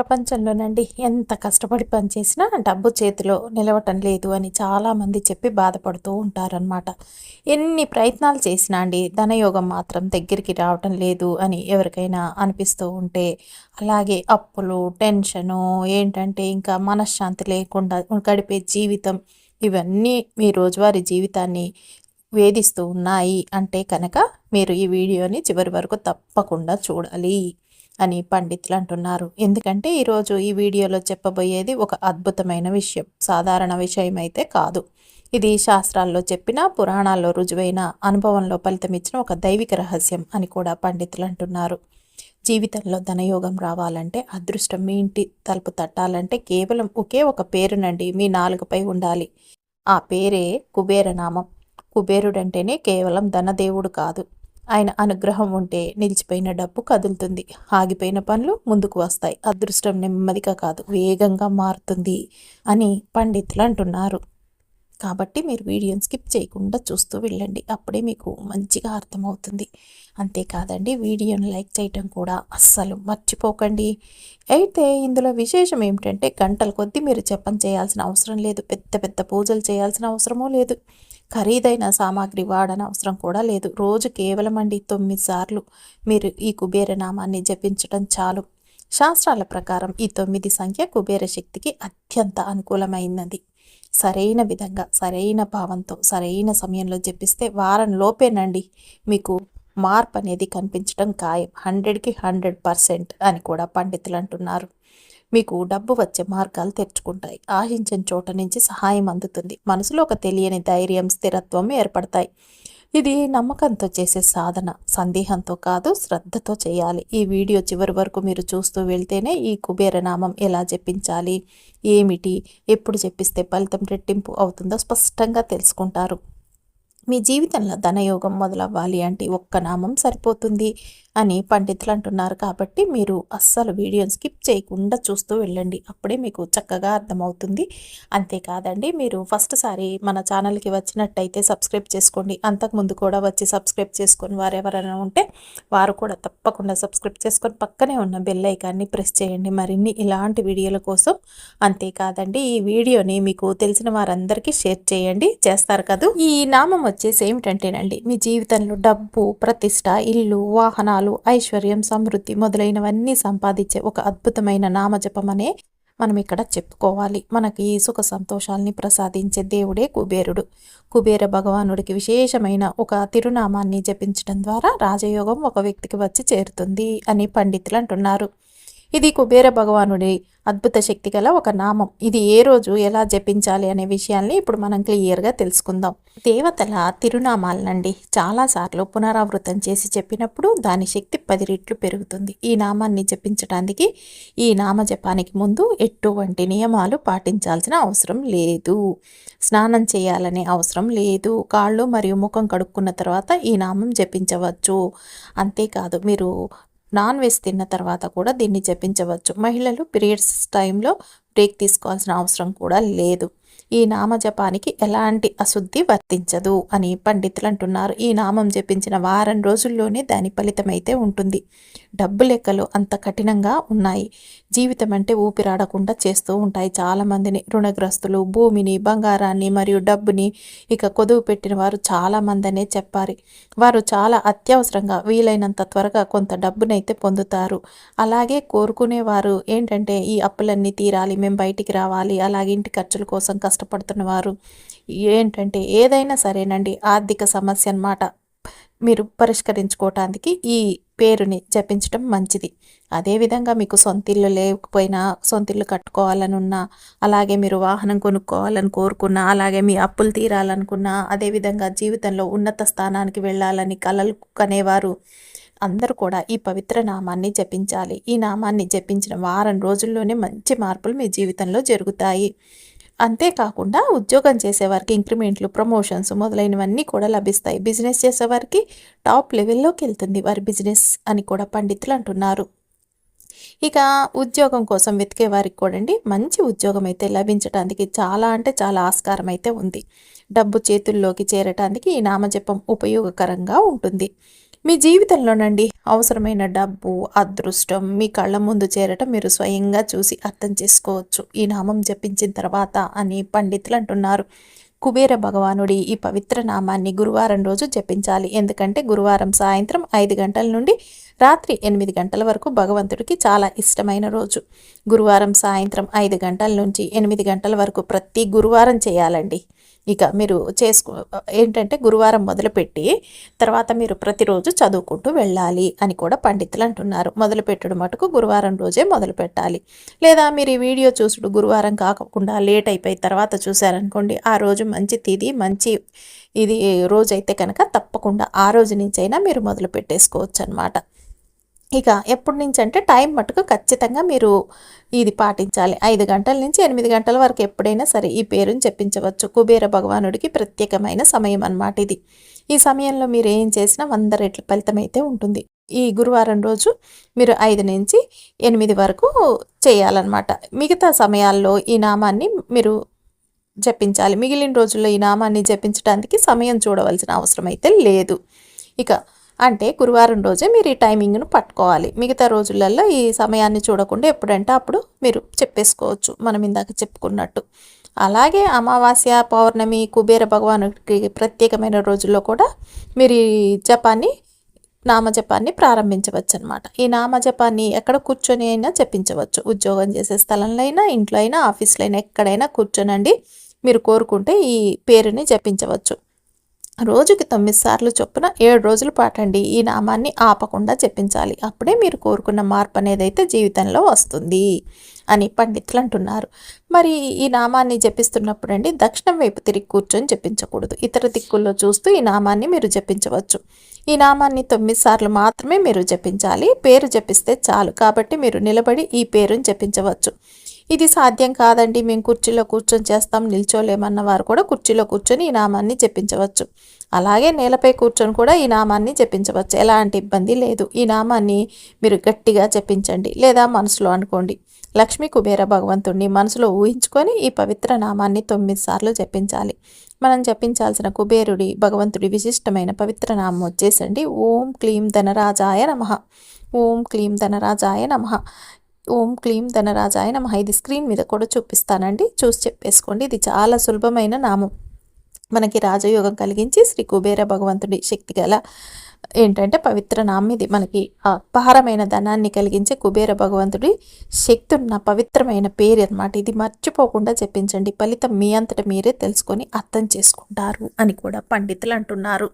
ప్రపంచంలోనండి ఎంత కష్టపడి పనిచేసినా డబ్బు చేతిలో నిలవటం లేదు అని చాలామంది చెప్పి బాధపడుతూ ఉంటారనమాట ఎన్ని ప్రయత్నాలు చేసినా అండి ధనయోగం మాత్రం దగ్గరికి రావటం లేదు అని ఎవరికైనా అనిపిస్తూ ఉంటే అలాగే అప్పులు టెన్షను ఏంటంటే ఇంకా మనశ్శాంతి లేకుండా గడిపే జీవితం ఇవన్నీ మీ రోజువారీ జీవితాన్ని వేధిస్తూ ఉన్నాయి అంటే కనుక మీరు ఈ వీడియోని చివరి వరకు తప్పకుండా చూడాలి. అని పండితులు అంటున్నారు. ఎందుకంటే ఈరోజు ఈ వీడియోలో చెప్పబోయేది ఒక అద్భుతమైన విషయం. సాధారణ విషయం అయితే కాదు. ఇది శాస్త్రాల్లో చెప్పిన పురాణాల్లో రుజువైన అనుభవంలో ఫలితమిచ్చిన ఒక దైవిక రహస్యం అని కూడా పండితులు అంటున్నారు. జీవితంలో ధనయోగం రావాలంటే అదృష్టం మీ ఇంటి తలుపు తట్టాలంటే కేవలం ఒకే ఒక పేరునండి. మీ నాలుగుపై ఉండాలి. ఆ పేరే కుబేరనామం. కుబేరుడంటేనే కేవలం ధనదేవుడు కాదు. ఆయన అనుగ్రహం ఉంటే నిలిచిపోయిన డబ్బు కదులుతుంది. ఆగిపోయిన పనులు ముందుకు వస్తాయి. అదృష్టం నెమ్మదిగా కాదు వేగంగా మారుతుంది అని పండితులు అంటున్నారు. కాబట్టి మీరు వీడియోని స్కిప్ చేయకుండా చూస్తూ వెళ్ళండి. అప్పుడే మీకు మంచిగా అర్థమవుతుంది. అంతేకాదండి వీడియోని లైక్ చేయటం కూడా అస్సలు మర్చిపోకండి. అయితే ఇందులో విశేషం ఏమిటంటే గంటల కొద్దీ మీరు చెప్పని చేయాల్సిన అవసరం లేదు. పెద్ద పెద్ద పూజలు చేయాల్సిన అవసరమూ లేదు. ఖరీదైన సామాగ్రి వాడని అవసరం కూడా లేదు. రోజు కేవలం అండి తొమ్మిది సార్లు మీరు ఈ కుబేర నామాన్ని జపించడం చాలు. శాస్త్రాల ప్రకారం ఈ తొమ్మిది సంఖ్య కుబేర శక్తికి అత్యంత అనుకూలమైనది. సరైన విధంగా సరైన భావంతో సరైన సమయంలో జపిస్తే వారం లోపేనండి మీకు మార్పు అనేది కనిపించడం ఖాయం. హండ్రెడ్కి హండ్రెడ్ పర్సెంట్ అని కూడా పండితులు అంటున్నారు. మీకు డబ్బు వచ్చే మార్గాలు తెరుచుకుంటాయి. ఆశించిన చోట నుంచి సహాయం అందుతుంది. మనసులో ఒక తెలియని ధైర్యం స్థిరత్వం ఏర్పడతాయి. ఇది నమ్మకంతో చేసే సాధన సందేహంతో కాదు శ్రద్ధతో చేయాలి. ఈ వీడియో చివరి వరకు మీరు చూస్తూ వెళ్తేనే ఈ కుబేరనామం ఎలా చెప్పించాలి ఏమిటి ఎప్పుడు చెప్పిస్తే ఫలితం రెట్టింపు అవుతుందో స్పష్టంగా తెలుసుకుంటారు. మీ జీవితంలో ధనయోగం మొదలవ్వాలి అంటే ఒక్క నామం సరిపోతుంది. అని పండితులు అంటున్నారు కాబట్టి మీరు అస్సలు వీడియోని స్కిప్ చేయకుండా చూస్తూ వెళ్ళండి. అప్పుడే మీకు చక్కగా అర్థమవుతుంది. అంతేకాదండి మీరు ఫస్ట్ సారి మన ఛానల్కి వచ్చినట్టయితే సబ్స్క్రైబ్ చేసుకోండి. అంతకుముందు కూడా వచ్చి సబ్స్క్రైబ్ చేసుకొని వారు ఎవరైనా ఉంటే వారు కూడా తప్పకుండా సబ్స్క్రైబ్ చేసుకొని పక్కనే ఉన్న బెల్ ఐకాన్ని ప్రెస్ చేయండి. మరిన్ని ఇలాంటి వీడియోల కోసం అంతేకాదండి ఈ వీడియోని మీకు తెలిసిన వారందరికీ షేర్ చేయండి. చేస్తారు కదా? ఈ నామం వచ్చేసి ఏమిటంటేనండి మీ జీవితంలో డబ్బు ప్రతిష్ట ఇల్లు వాహనాలు ఐశ్వర్యం సమృద్ధి మొదలైనవన్నీ సంపాదించే ఒక అద్భుతమైన నామజపం అనే మనం ఇక్కడ చెప్పుకోవాలి. మనకి ఈ సుఖ సంతోషాల్ని ప్రసాదించే దేవుడే కుబేరుడు. కుబేర భగవానుడికి విశేషమైన ఒక తిరునామాన్ని జపించడం ద్వారా రాజయోగం ఒక వ్యక్తికి వచ్చి చేరుతుంది అని పండితులు అంటున్నారు. ఇది కుబేర భగవానుడి అద్భుత శక్తి గల ఒక నామం. ఇది ఏ రోజు ఎలా జపించాలి అనే విషయాల్ని ఇప్పుడు మనం క్లియర్గా తెలుసుకుందాం. దేవతల తిరునామాలనండి. చాలాసార్లు పునరావృతం చేసి చెప్పినప్పుడు దాని శక్తి పది రెట్లు పెరుగుతుంది. ఈ నామాన్ని జపించడానికి ఈ నామ జపానికి ముందు ఎటువంటి నియమాలు పాటించాల్సిన అవసరం లేదు. స్నానం చేయాలనే అవసరం లేదు. కాళ్ళు మరియు ముఖం కడుక్కున్న తర్వాత ఈ నామం జపించవచ్చు. అంతేకాదు మీరు నాన్ వెజ్ తిన్న తర్వాత కూడా దీన్ని జపించవచ్చు. మహిళలు పీరియడ్స్ టైంలో బ్రేక్ తీసుకోవాల్సిన అవసరం కూడా లేదు. ఈ నామజపానికి ఎలాంటి అశుద్ధి వర్తించదు అని పండితులు అంటున్నారు. ఈ నామం జపించిన వారం రోజుల్లోనే దాని ఫలితమైతే ఉంటుంది. డబ్బు లెక్కలు అంత కఠినంగా ఉన్నాయి. జీవితం అంటే ఊపిరాడకుండా చేస్తూ ఉంటాయి చాలామందిని రుణగ్రస్తులు భూమిని బంగారాన్ని మరియు డబ్బుని ఇక కొదువు పెట్టిన వారు చాలామందనే చెప్పారు వారు చాలా అత్యవసరంగా వీలైనంత త్వరగా కొంత డబ్బునైతే పొందుతారు. అలాగే కోరుకునేవారు ఏంటంటే ఈ అప్పులన్నీ తీరాలి మేము బయటికి రావాలి? అలాగే ఇంటి ఖర్చుల కోసం కష్టపడుతున్న వారు ఏంటంటే ఏదైనా సరేనండి ఆర్థిక సమస్య అన్నమాట. మీరు పరిష్కరించుకోవటానికి ఈ పేరుని జపించడం మంచిది. అదేవిధంగా మీకు సొంతిల్లు లేకపోయినా సొంతిల్లు కట్టుకోవాలని ఉన్నా అలాగే మీరు వాహనం కొనుక్కోవాలని కోరుకున్నా అలాగే మీ అప్పులు తీరాలనుకున్నా అదేవిధంగా జీవితంలో ఉన్నత స్థానానికి వెళ్ళాలని కలలు కనేవారు అందరూ కూడా ఈ పవిత్ర నామాన్ని జపించాలి. ఈ నామాన్ని జపించిన వారం రోజుల్లోనే మంచి మార్పులు మీ జీవితంలో జరుగుతాయి. అంతేకాకుండా ఉద్యోగం చేసేవారికి ఇంక్రిమెంట్లు ప్రమోషన్స్ మొదలైనవన్నీ కూడా లభిస్తాయి. బిజినెస్ చేసేవారికి టాప్ లెవెల్లోకి వెళ్తుంది వారి బిజినెస్ అని కూడా పండితులు అంటున్నారు. ఇక ఉద్యోగం కోసం వెతికే వారికి కూడా అండి మంచి ఉద్యోగం అయితే లభించడానికి చాలా అంటే చాలా ఆస్కారం అయితే ఉంది. డబ్బు చేతుల్లోకి చేరటానికి ఈ నామజపం ఉపయోగకరంగా ఉంటుంది. మీ జీవితంలోనండి అవసరమైన డబ్బు అదృష్టం మీ కళ్ళ ముందు చేరటం మీరు స్వయంగా చూసి అర్థం చేసుకోవచ్చు. ఈ నామం జపించిన తర్వాత అని పండితులు అంటున్నారు. కుబేర భగవానుడి ఈ పవిత్ర నామాన్ని గురువారం రోజు జపించాలి. ఎందుకంటే గురువారం సాయంత్రం ఐదు గంటల నుండి రాత్రి ఎనిమిది గంటల వరకు భగవంతుడికి చాలా ఇష్టమైన రోజు. గురువారం సాయంత్రం ఐదు గంటల నుంచి ఎనిమిది గంటల వరకు ప్రతి గురువారం చేయాలండి. ఇక మీరు చేసుకో ఏంటంటే గురువారం మొదలుపెట్టి తర్వాత మీరు ప్రతిరోజు చదువుకుంటూ వెళ్ళాలి అని కూడా పండితులు అంటున్నారు. మొదలుపెట్టడం మటుకు గురువారం రోజే మొదలు పెట్టాలి లేదా మీరు ఈ వీడియో చూసుడు గురువారం కాకుండా లేట్ అయిపోయి తర్వాత చూశారనుకోండి ఆ రోజు మంచి తిది మంచి ఇది రోజైతే కనుక తప్పకుండా ఆ రోజు నుంచైనా మీరు మొదలు పెట్టేసుకోవచ్చు అనమాట ఇక ఎప్పటి నుంచి అంటే టైం మటుకు ఖచ్చితంగా మీరు ఇది పాటించాలి. ఐదు గంటల నుంచి ఎనిమిది గంటల వరకు ఎప్పుడైనా సరే ఈ పేరుని చెప్పించవచ్చు. కుబేర భగవానుడికి ప్రత్యేకమైన సమయం అన్నమాట ఇది. ఈ సమయంలో మీరు ఏం చేసినా వంద రెట్ల ఫలితం అయితే ఉంటుంది. ఈ గురువారం రోజు మీరు ఐదు నుంచి ఎనిమిది వరకు చేయాలన్నమాట. మిగతా సమయాల్లో ఈ నామాన్ని మీరు జపించాలి. మిగిలిన రోజుల్లో ఈ నామాన్ని జపించడానికి సమయం చూడవలసిన అవసరం అయితే లేదు. ఇక అంటే గురువారం రోజే మీరు ఈ టైమింగ్ను పట్టుకోవాలి. మిగతా రోజులలో ఈ సమయాన్ని చూడకుండా ఎప్పుడంటే అప్పుడు మీరు చెప్పేసుకోవచ్చు. మనం ఇందాక చెప్పుకున్నట్టు. అలాగే అమావాస్య పౌర్ణమి కుబేర భగవానుడికి ప్రత్యేకమైన రోజుల్లో కూడా మీరు ఈ జపాన్ని నామజపాన్ని ప్రారంభించవచ్చు అనమాట ఈ నామజపాన్ని ఎక్కడ కూర్చొని అయినా చెప్పించవచ్చు ఉద్యోగం చేసే స్థలంలో అయినా ఇంట్లో అయినా ఆఫీస్లో అయినా ఎక్కడైనా కూర్చొనండి. మీరు కోరుకుంటే ఈ పేరుని జపించవచ్చు. రోజుకి తొమ్మిది సార్లు చొప్పున ఏడు రోజుల పాటండి. ఈ నామాన్ని ఆపకుండా చెప్పించాలి. అప్పుడే మీరు కోరుకున్న మార్పు అనేది అయితే జీవితంలో వస్తుంది అని పండితులు అంటున్నారు మరి ఈ నామాన్ని జపిస్తున్నప్పుడు అండి దక్షిణం వైపు తిరిగి కూర్చొని జపించకూడదు. ఇతర దిక్కుల్లో చూస్తూ ఈ నామాన్ని మీరు జపించవచ్చు. ఈ నామాన్ని తొమ్మిది సార్లు మాత్రమే మీరు జపించాలి. పేరు జపిస్తే చాలు. కాబట్టి మీరు నిలబడి ఈ పేరుని జపించవచ్చు. ఇది సాధ్యం కాదండి. మేము కుర్చీలో కూర్చొని చేస్తాం. నిల్చోలేమన్న వారు కూడా కుర్చీలో కూర్చొని ఈ నామాన్ని చెప్పించవచ్చు అలాగే నేలపై కూర్చొని కూడా ఈ నామాన్ని చెప్పించవచ్చు ఎలాంటి ఇబ్బంది లేదు. ఈ నామాన్ని మీరు గట్టిగా చెప్పించండి లేదా మనసులో అనుకోండి. లక్ష్మీ కుబేర భగవంతుడిని మనసులో ఊహించుకొని ఈ పవిత్ర నామాన్ని తొమ్మిది సార్లు జపించాలి. మనం జపించాల్సిన కుబేరుడి భగవంతుడి విశిష్టమైన పవిత్ర నామం వచ్చేసండి. ఓం క్లీం ధనరాజాయ నమ. ఓం క్లీం ధనరాజాయ నమ. ఓం క్లీం ధనరాజాయ నమ. ఇది స్క్రీన్ మీద కూడా చూపిస్తానండి. చూసి చెప్పేసుకోండి. ఇది చాలా సులభమైన నామం. మనకి రాజయోగం కలిగించి శ్రీ కుబేర భగవంతుడి శక్తి గల ఏంటంటే పవిత్ర నామం ఇది. మనకి అపారమైన ధనాన్ని కలిగించే కుబేర భగవంతుడి శక్తి ఉన్న పవిత్రమైన పేరు అనమాట ఇది మర్చిపోకుండా చెప్పించండి. ఫలితం మీ అంతటా మీరే తెలుసుకొని అర్థం చేసుకుంటారు అని కూడా పండితులు అంటున్నారు.